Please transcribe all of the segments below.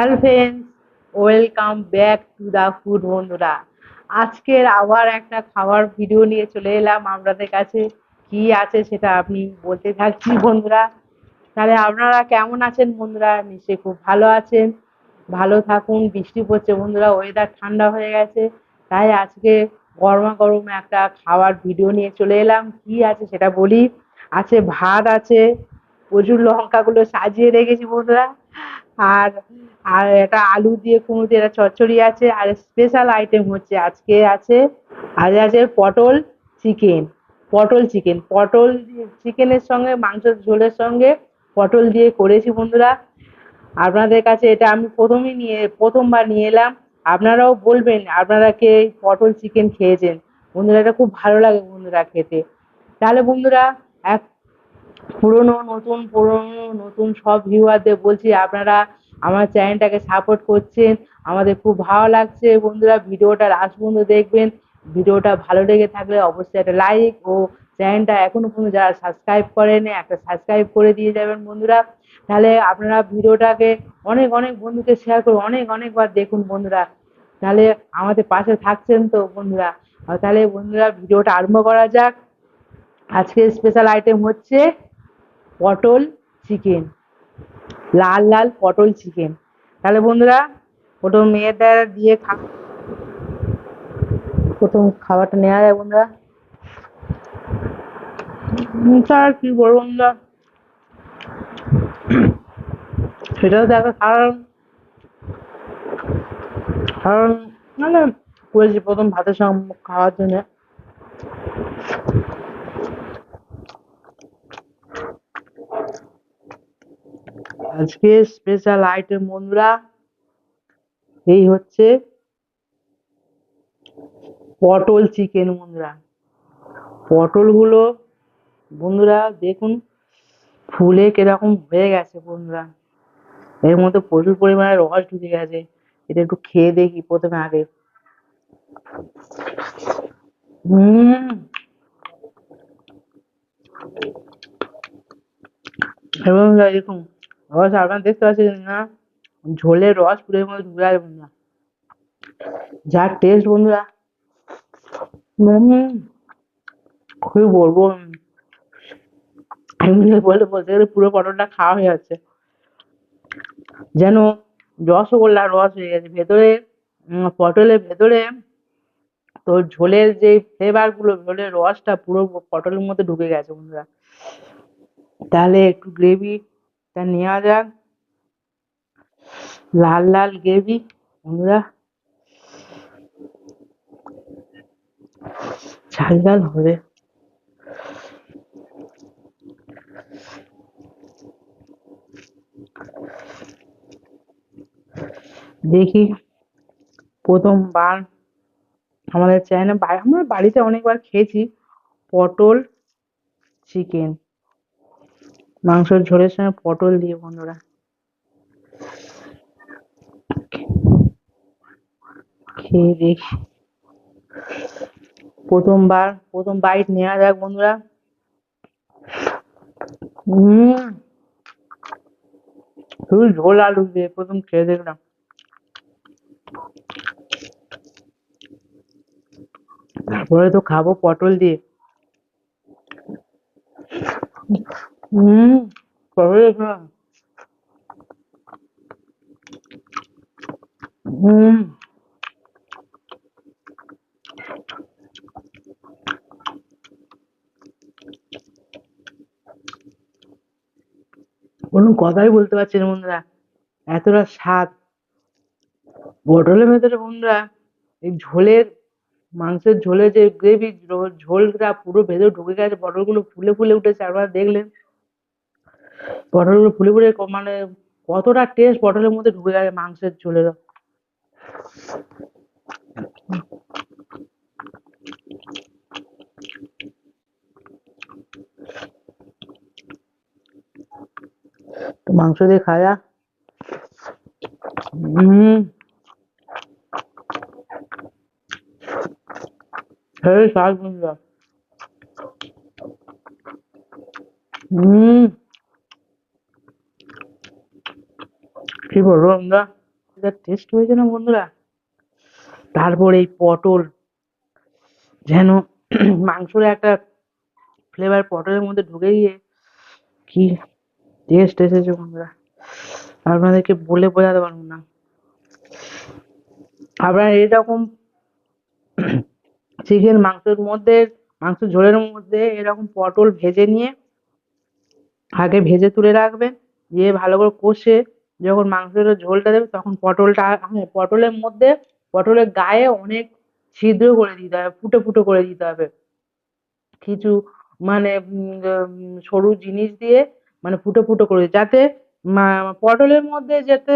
Hello friends welcome back to the food বন্ধুরা আজকের আবার একটা খাবার ভিডিও নিয়ে চলে এলাম আপনাদের কাছে। কি আছে সেটা আপনি বলতে থাকছি বন্ধুরা। তাহলে আপনারা কেমন আছেন বন্ধুরা? নিশ্চয়ই খুব ভালো আছেন। ভালো থাকুন, বৃষ্টি পড়ছে বন্ধুরা ওয়েদার ঠান্ডা হয়ে গেছে। তাই আজকে গরমা গরম একটা খাবার ভিডিও নিয়ে চলে এলাম। কি আছে সেটা বলি? আছে ভাত আছে প্রচুর লঙ্কাগুলো সাজিয়ে রেখেছি বন্ধুরা। আর আর এটা আলু দিয়ে কুমড়ো দিয়ে চচ্চড়ি আছে, আর স্পেশাল আইটেম হচ্ছে আজকে আছে, আজ আছে পটল চিকেন পটল চিকেন পটল চিকেনের সঙ্গে, মাংসের ঝোলের সঙ্গে পটল দিয়ে করেছি বন্ধুরা। আপনাদের কাছে এটা আমি প্রথমেই নিয়ে, প্রথমবার নিয়ে এলাম। আপনারাও বলবেন, আপনারা কে পটল চিকেন খেয়েছেন? বন্ধুরা, এটা খুব ভালো লাগে বন্ধুরা খেতে। তাহলে বন্ধুরা, এক পুরনো, নতুন পুরনো, নতুন সব ভিউয়ারদের বলছি আপনারা আমার চ্যানেলটাকে সাপোর্ট করছেন। আমাদের খুব ভালো লাগছে। বন্ধুরা, ভিডিওটা লাস্ট পর্যন্ত দেখবেন। ভিডিওটা ভালো লেগে থাকলে অবশ্যই একটা লাইক ও চ্যানেলটা এখনও পর্যন্ত যারা সাবস্ক্রাইব করেন একটা সাবস্ক্রাইব করে দিয়ে যাবেন বন্ধুরা। তাহলে আপনারা ভিডিওটাকে অনেক অনেক বন্ধুকে শেয়ার করুন। অনেক, অনেকবার দেখুন বন্ধুরা। তাহলে আমাদের পাশে থাকছেন তো বন্ধুরা। তাহলে বন্ধুরা, ভিডিওটা আরম্ভ করা যাক। আজকে স্পেশাল আইটেম হচ্ছে পটল চিকেন, লাল লাল পটল চিকেন। তাহলে বন্ধুরা, প্রথম মেয়েটা দিয়ে খা প্রথম খাবারটা নেওয়া যায় বন্ধুরা। স্যার, কি বলব বন্ধুরা? সেটাও একটা কারণ কারণ মানে করেছি প্রথম ভাতের সঙ্গে খাওয়ার জন্য। আজকে স্পেশাল আইটেম বন্ধুরা, এই হচ্ছে পটল চিকেন বন্ধুরা। পটলগুলো বন্ধুরা দেখুন, ফুলে কীরকম হয়ে গেছে বন্ধুরা। এর মধ্যে প্রচুর পরিমাণে রস ঢুকে গেছে, এটা একটু খেয়ে দেখি প্রথমে আগে। হুম এবং দেখুন রস আপনারা দেখতে পাচ্ছেন না, ঝোলের রস পুরো মধ্যে ঢুকে আছে বন্ধুরা। যা টেস্ট বন্ধুরা। খুবই বলব? বলে বলতে গেলে পুরো পটলটা খাওয়া হয়ে যাচ্ছে। যেন রসগোল্লার রস হয়ে গেছে। ভেতরে পটলের ভেতরে তোর ঝোলের যে ফ্লেভারগুলো, ঝোলের রসটা পুরো পটলের মধ্যে ঢুকে গেছে বন্ধুরা। তাহলে একটু গ্রেভিটা নেওয়া যাক। লাল লাল গ্রেভি বন্ধুরা ঝাল ঝাল হবে। দেখি, প্রথমবার আমাদের চ্যানেলে আমরা বাড়িতে অনেকবার খেয়েছি পটল চিকেন মাংসের ঝোলের সঙ্গে পটল দিয়ে বন্ধুরা। খেয়ে দেখি। প্রথমবার, প্রথম বাইট নেওয়া যাক বন্ধুরা। হম শুধু ঝোল আলু দিয়ে প্রথম খেয়ে দেখলাম। তারপরে তো খাব পটল দিয়ে। হম। হম। কোনো কথাই বলতে পারছি না বন্ধুরা। এতটা স্বাদ। পটলের ভেতরে বন্ধুরা এই ঝোলের মাংসের ঝোলে যে গ্রেভি ঝোলটা পুরো ভেতরে ঢুকে গেছে পটলগুলো ফুলে ফুলে উঠেছে আপনারা দেখলেন। পটলগুলো ফুলে ফুলে মানে কতটা টেস্ট পটলের মধ্যে ঢুকে গেছে মাংসের ঝোলেরও তো মাংস দিয়ে খাওয়া হম সেই হম কি বলব যা টেস্ট হয়েছে না বন্ধুরা? তারপর এই পটল। যেন মাংসের একটা ফ্লেভার পটলের মধ্যে ঢুকে গিয়ে কি টেস্ট এসেছে বন্ধুরা? আপনাদেরকে বলে বোঝাতে পারব না। আপনারা এরকম চিকেন মাংসের মধ্যে মাংস ঝোলের মধ্যে এরকম পটল ভেজে নিয়ে, আগে ভেজে তুলে রাখবেন, দিয়ে ভালো করে কষে যখন মাংসের ঝোলটা দেবে তখন পটলটা হ্যাঁ পটলের মধ্যে, পটলের গায়ে অনেক ছিদ্র করে দিতে হবে, ফুটো ফুটো করে দিতে হবে। কিছু মানে সরু জিনিস দিয়ে মানে ফুটো ফুটো করে যাতে পটলের মধ্যে যাতে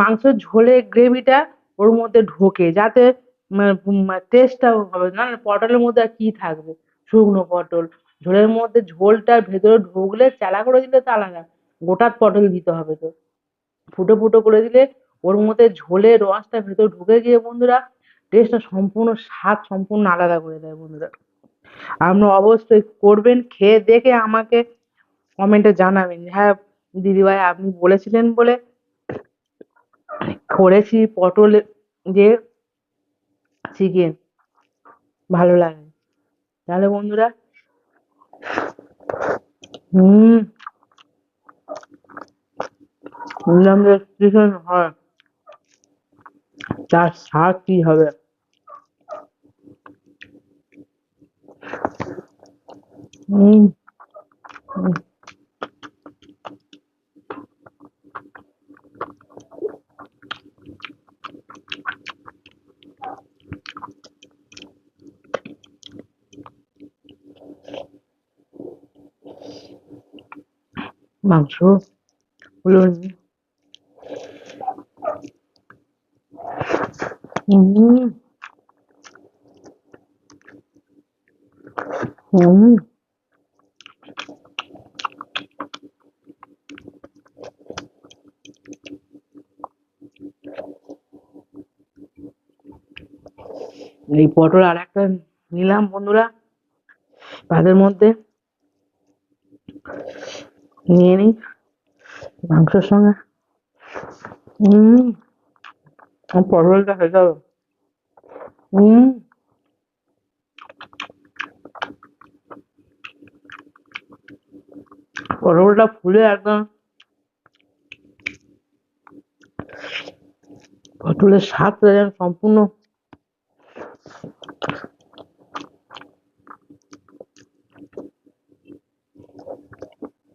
মাংসের ঝোলের গ্রেভিটা ওর মধ্যে ঢোকে, যাতে টেস্টটা হবে। না পটলের মধ্যে আর কি থাকবে? শুকনো পটল। ঝোলের মধ্যে ঝোলটা ভেতরে ঢুকলে, চালা করে দিলে তো আলাদা। গোটা পটল দিতে হবে তো। ফুটো ফুটো করে দিলে ওর মধ্যে ঝোলে রসটা ভেতরে ঢুকে গিয়ে বন্ধুরা টেস্টটা সম্পূর্ণ স্বাদ সম্পূর্ণ আলাদা করে দেয় বন্ধুরা। আপনারা অবশ্যই করবেন, খেয়ে দেখে আমাকে কমেন্টে জানাবেন। হ্যাঁ দিদিভাই, আপনি বলেছিলেন বলে করেছি পটল দিয়ে চিকেন ভালো লাগে। তাহলে বন্ধুরা, হুম। যে হয়। তার স্বাদ কি হবে? হুম মাংসগুলো হুম। হুম এই পটল আর একটা নিলাম বন্ধুরা তাদের মধ্যে। নিয়ে নিই মাংসের সঙ্গে। হুম। পটলটা খেতে হবে হুম পটলটা ফুলে একদম পটলের স্বাদটা যেন সম্পূর্ণ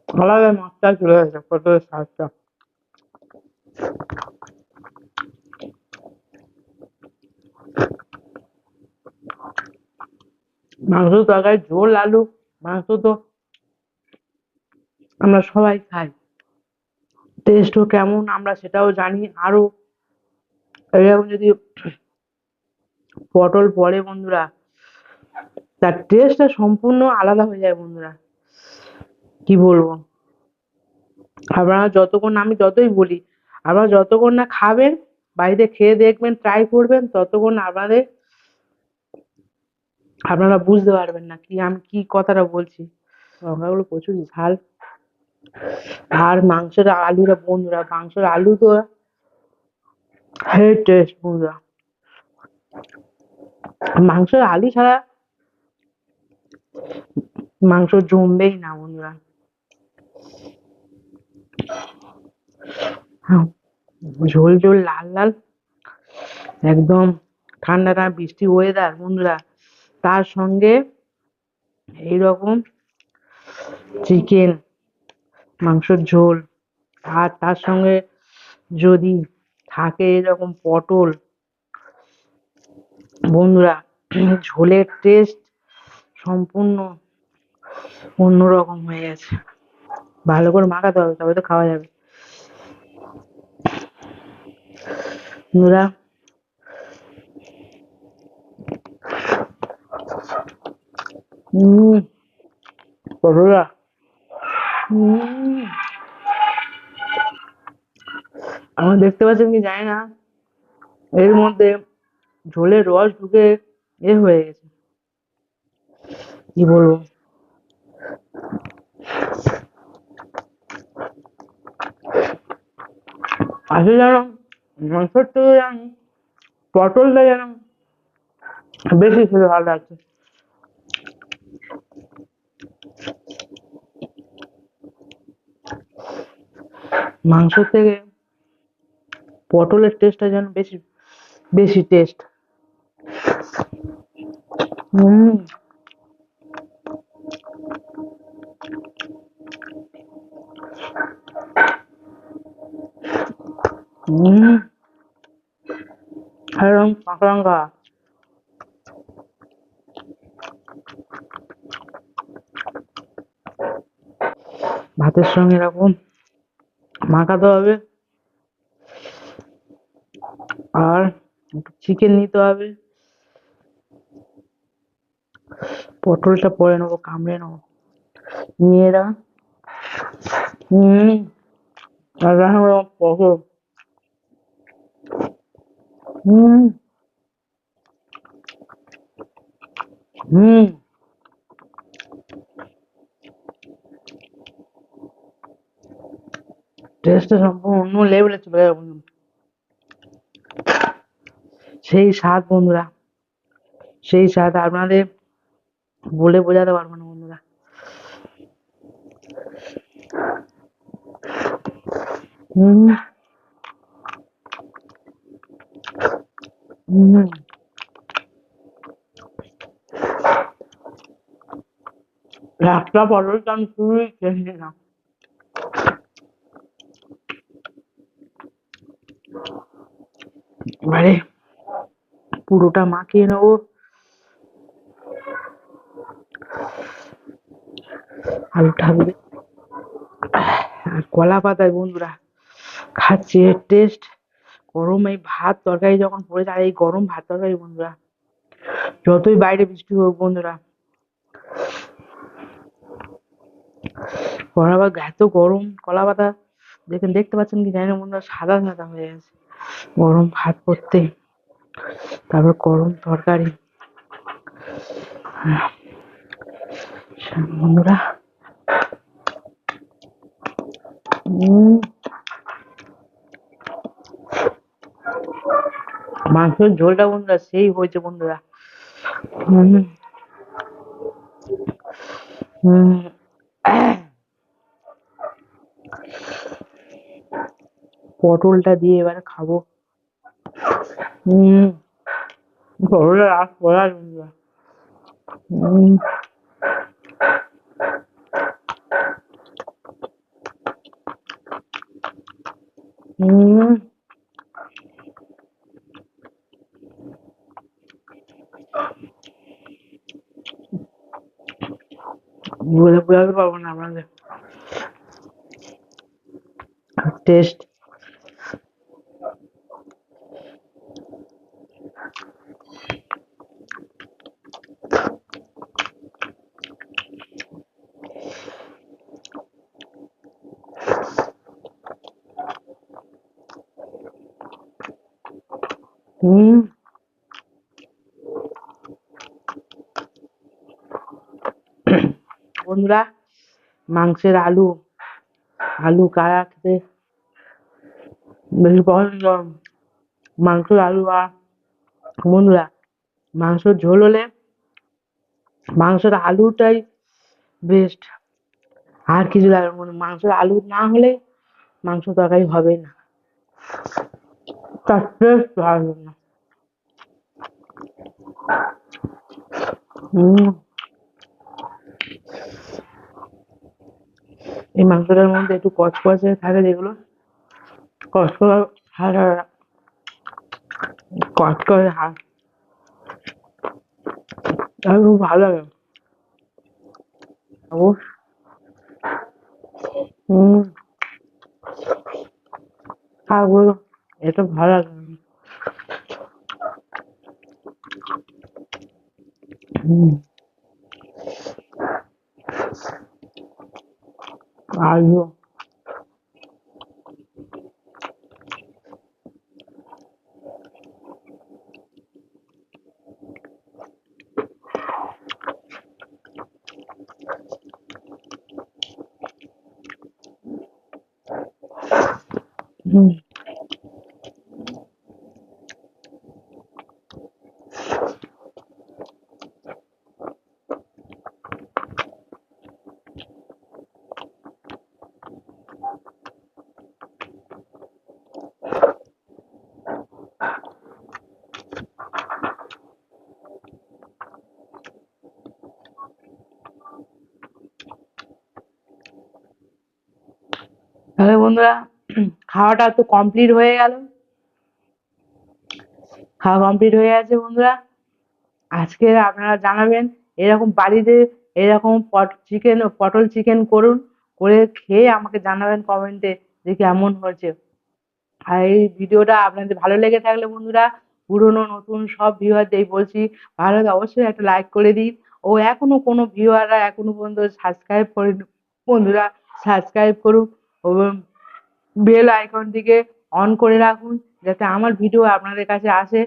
আলাদা মাত্রায় চলে গেছে পটলের স্বাদটা মাংস তরকারি, ঝোল, আলু, মাংস তো আমরা সবাই খাই। টেস্টও কেমন আমরা সেটাও জানি। আরও এরকম যদি পটল পড়ে বন্ধুরা, তার টেস্টটা সম্পূর্ণ আলাদা হয়ে যায় বন্ধুরা। কি বলব? আপনারা যতক্ষণ আমি যতই বলি, আপনারা যতক্ষণ না খাবেন, বাড়িতে খেয়ে দেখবেন ট্রাই করবেন, ততক্ষণ আপনাদের আপনারা বুঝতে পারবেন না কি আমি কি কথাটা বলছি। লঙ্কাগুলো প্রচুর ঝাল। আর মাংসের আলুটা বন্ধুরা মাংসের আলু তো হেড টেস্ট বন্ধুরা। মাংসের আলু ছাড়া মাংস জমবেই না বন্ধুরা। হ্যাঁ, ঝোল ঝোল লাল লাল একদম ঠান্ডা ঠান্ডা বৃষ্টি ওয়েদার বন্ধুরা। তার সঙ্গে এইরকম চিকেন মাংসের ঝোল, আর তার সঙ্গে যদি থাকে এরকম পটল, বন্ধুরা, ঝোলের টেস্ট সম্পূর্ণ অন্যরকম হয়ে গেছে। ভালো করে মাখাতে হবে, তবে তো খাওয়া যাবে। বন্ধুরা হম। আমার দেখতে পাচ্ছেন কি জানি না, এর মধ্যে ঝোলের রস ঢুকে এ হয়ে গেছে। কি বলব? আসলে মাংসের থেকে জানি, পটলটা যেন বেশি খেতে ভালো লাগছে। মাংসের থেকে পটলের টেস্টটা যেন বেশি বেশি টেস্ট হুম হুম একদম কাঁচা ভাতের সঙ্গে এরকম মাখাতে হবে। আর একটু চিকেন নিতে হবে। পটলটা পরে নেব, কামড়ে নেব। মেয়েরা হম আর হম হম টেস্টটা সম্পূর্ণ অন্য লেভেলে চলে যাবে। সেই স্বাদ বন্ধুরা, সেই স্বাদ আপনাদের বলে বোঝাতে পারব না বন্ধুরা। হুম। হুম। একটা পটলটা আমি শুধুই খেয়ে নিলাম এবারে পুরোটা মাখিয়ে নেব। আলু ঠাকবে আর কলা পাতায় বন্ধুরা, খাচ্ছি এর টেস্ট গরম এই ভাত তরকারি যখন পড়ে যায়, এই গরম ভাত তরকারি বন্ধুরা, যতই বাইরে বৃষ্টি হোক বন্ধুরা। কলা এত গরম কলা পাতা, দেখেন, দেখতে পাচ্ছেন কি জানি না বন্ধুরা, সাদা সাদা হয়ে গেছে গরম ভাত করতে, তারপর গরম তরকারি। বন্ধুরা। মাংসের ঝোলটা বন্ধুরা সেই হয়েছে বন্ধুরা। হুম হুম পটলটা দিয়ে এবারে খাব। হুম বন্ধুরা হুম পারব না আপনাদের। টেস্ট হুম বন্ধুরা, মাংসের আলু আলু কারা খেতে? বেশি পছন্দ মাংসের আলু আর বন্ধুরা, মাংসের ঝোল হলে মাংসের আলুটাই বেস্ট আর কিছু লাগবে মাংসের আলু না হলে মাংস তরকারি হবে না। তার টেস্ট ভালো না। এই মাংসটার মধ্যে একটু কচকচে থাকে যেগুলো। কচকচে কচকচে হাল খুব ভালো লাগে। হুম বলো এটা ভালো লাগে। হুম আলু তাহলে বন্ধুরা, খাওয়াটা তো কমপ্লিট হয়ে গেল। খাওয়া কমপ্লিট হয়ে গেছে বন্ধুরা। আজকে আপনারা জানাবেন, এরকম বাড়িতে এরকম পট চিকেন পটল চিকেন করুন, করে খেয়ে আমাকে জানাবেন কমেন্টে যে কেমন হয়েছে। আর এই ভিডিওটা আপনাদের ভালো লেগে থাকলে বন্ধুরা, পুরনো, নতুন সব ভিউয়ারদের বলছি, ভালো অবশ্যই একটা লাইক করে দিন। ও এখনও কোনো ভিউয়াররা এখনও পর্যন্ত সাবস্ক্রাইব করেনি, বন্ধুরা সাবস্ক্রাইব করুন। বেল আইকনটিকে অন করে রাখুন যাতে আমার ভিডিও আপনাদের কাছে আসে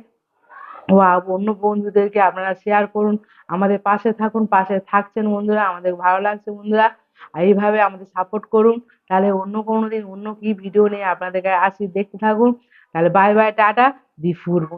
ও অন্য বন্ধুদেরকে আপনারা শেয়ার করুন। আমাদের পাশে থাকুন, পাশে থাকছেন বন্ধুরা, আমাদের ভালো লাগছে বন্ধুরা। আর এইভাবে আমাদের সাপোর্ট করুন। তাহলে অন্য কোনো দিন অন্য কি ভিডিও নিয়ে আপনাদের কাছে আসি দেখতে থাকুন। তাহলে bye bye tata, the food